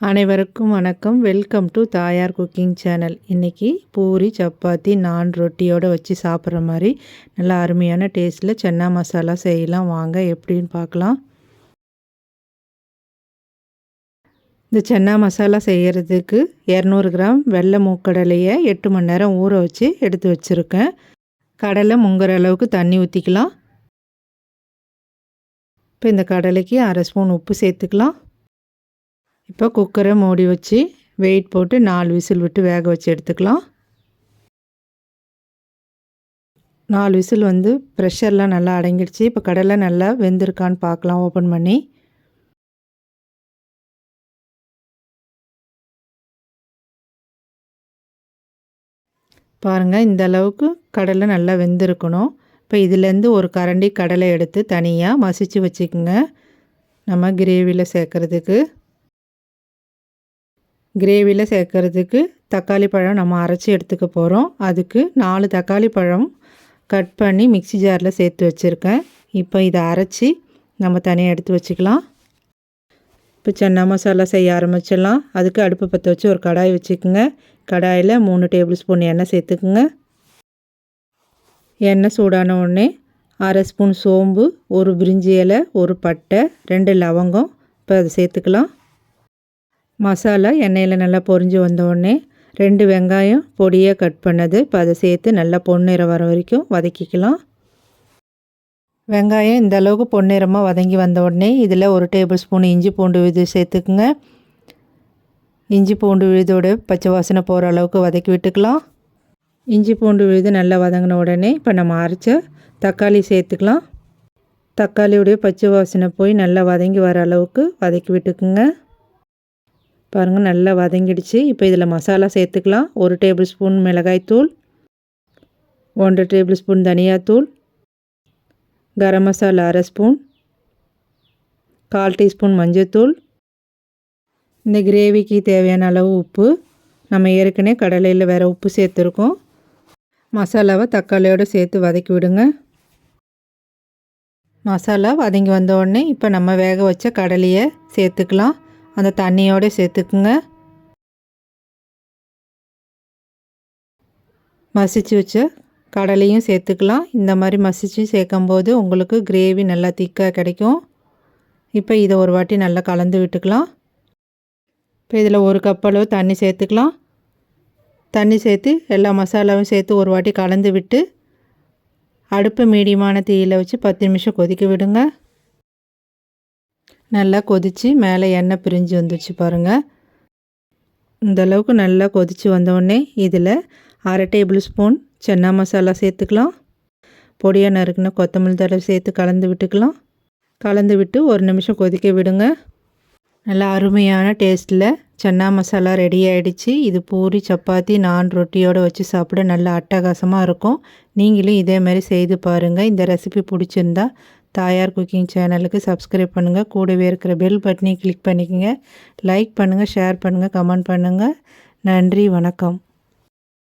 அனைவருக்கும் வணக்கம். Welcome to Thayar cooking channel. இன்றைக்கி பூரி சப்பாத்தி நான் ரொட்டியோடு வச்சு சாப்பிட்ற மாதிரி நல்லா அருமையான டேஸ்ட்டில் சென்னா மசாலா செய்யலாம். வாங்க எப்படின்னு பார்க்கலாம். இந்த சென்னா மசாலா செய்கிறதுக்கு இரநூறு கிராம் வெள்ளை மூக்கடலையை எட்டு மணி நேரம் ஊற வச்சு எடுத்து வச்சுருக்கேன். கடலை முங்குற அளவுக்கு தண்ணி ஊற்றிக்கலாம் இப்போ இந்த கடலைக்கு அரை ஸ்பூன் உப்பு சேர்த்துக்கலாம். இப்போ குக்கரை மூடி வச்சு வெயிட் போட்டு நாலு விசில் விட்டு வேக வச்சு எடுத்துக்கலாம். நாலு விசில் வந்து ப்ரெஷர்லாம் நல்லா அடங்கிடுச்சு. இப்போ கடலை நல்லா வெந்திருக்கான்னு பார்க்கலாம். ஓப்பன் பண்ணி. பாருங்கள் இந்த அளவுக்கு கடலை நல்லா வெந்திருக்கணும். இப்போ இதுலேருந்து ஒரு கரண்டி கடலை எடுத்து தனியாக மசித்து வச்சுக்கோங்க. நம்ம கிரேவியில் சேர்க்குறதுக்கு. கிரேவியில் சேர்க்குறதுக்கு தக்காளி பழம் நம்ம அரைச்சி எடுத்துக்க போகிறோம் அதுக்கு நாலு தக்காளி பழம் கட் பண்ணி மிக்சி ஜாரில் சேர்த்து வச்சுருக்கேன். இப்போ இதை அரைச்சி நம்ம தனியாக எடுத்து வச்சுக்கலாம். இப்போ சென்னா மசாலா செய்ய ஆரம்பிச்சிடலாம். அதுக்கு அடுப்பை பற்ற வச்சு ஒரு கடாய் வச்சுக்கோங்க. கடாயில் மூணு டேபிள் ஸ்பூன் எண்ணெய் சேர்த்துக்குங்க. எண்ணெய் சூடான உடனே அரை ஸ்பூன் சோம்பு ஒரு பிரிஞ்சி இலை ஒரு பட்டை ரெண்டு லவங்கம். இப்போ அதை சேர்த்துக்கலாம். மசாலா எண்ணெயில் நல்லா பொரிஞ்சு வந்தோடனே ரெண்டு வெங்காயம் பொடியாக கட் பண்ணது. இப்போ அதை சேர்த்து நல்லா பொன்னிறம் வர வரைக்கும் வதக்கிக்கலாம். வெங்காயம் இந்த அளவுக்கு பொன்னிறமாக வதங்கி வந்த உடனே இதில் ஒரு டேபிள் ஸ்பூன் இஞ்சி பூண்டு விழுது சேர்த்துக்குங்க. இஞ்சி பூண்டு விழுதோட பச்சை வாசனை போகிற அளவுக்கு வதக்கி விட்டுக்கலாம். இஞ்சி பூண்டு விழுது நல்லா வதங்கின உடனே இப்போ நம்ம அரைச்ச தக்காளி சேர்த்துக்கலாம். தக்காளியுடைய பச்சை வாசனை போய் நல்லா வதங்கி வர அளவுக்கு வதக்கி விட்டுக்குங்க. பாருங்கள் நல்லா வதங்கிடுச்சு. இப்போ இதில் மசாலா சேர்த்துக்கலாம். ஒரு டேபிள் ஸ்பூன் மிளகாய்த்தூள் ஒன்றரை டேபிள் ஸ்பூன் தனியாத்தூள் கரம் மசாலா அரை ஸ்பூன் கால் டீஸ்பூன் மஞ்சத்தூள். இந்த கிரேவிக்கு தேவையான அளவு உப்பு. நம்ம ஏற்கனவே கடலையில் வேறு உப்பு சேர்த்துருக்கோம். மசாலாவை தக்காளியோடு சேர்த்து வதக்கி விடுங்க. மசாலா வதங்கி வந்த உடனே இப்போ நம்ம வேக வச்ச கடலையை சேர்த்துக்கலாம். அந்த தண்ணியோடு சேர்த்துக்குங்க. மசிச்சு வச்ச கடலையும் சேர்த்துக்கலாம். இந்த மாதிரி மசித்து சேர்க்கும்போது உங்களுக்கு கிரேவி நல்லா திக்காக கிடைக்கும். இப்போ இதை ஒரு வாட்டி நல்லா கலந்து விட்டுக்கலாம். இப்போ இதில் ஒரு கப் அளவு தண்ணி சேர்த்துக்கலாம். தண்ணி சேர்த்து எல்லா மசாலாவும் சேர்த்து ஒரு வாட்டி கலந்து விட்டு அடுப்பு மீடியமான தீயில் வச்சு பத்து நிமிஷம் கொதிக்க விடுங்க. நல்லா கொதித்து மேலே எண்ணெய் பிரிஞ்சு வந்துச்சு பாருங்கள் இந்தளவுக்கு நல்லா கொதித்து வந்தோடனே இதில் அரை டேபிள் ஸ்பூன் சென்னா மசாலா சேர்த்துக்கலாம். பொடியாக நறுக்குன கொத்தமல்லி தடவை சேர்த்து கலந்து விட்டுக்கலாம். கலந்து விட்டு ஒரு நிமிஷம் கொதிக்க விடுங்க. நல்லா அருமையான டேஸ்ட்டில் சன்னா மசாலா ரெடி ஆகிடுச்சு இது பூரி சப்பாத்தி நான் ரொட்டியோடு வச்சு சாப்பிட நல்லா அட்டகாசமாக இருக்கும். நீங்களும் இதே மாதிரி செய்து பாருங்கள் இந்த ரெசிபி பிடிச்சிருந்தா தாயார் குக்கிங் சேனலுக்கு சப்ஸ்கிரைப் பண்ணுங்கள் கூடவே இருக்கிற பெல் பட்டனையும் கிளிக் பண்ணிக்கோங்க. லைக் பண்ணுங்கள் ஷேர் பண்ணுங்கள் கமெண்ட் பண்ணுங்கள் நன்றி வணக்கம்.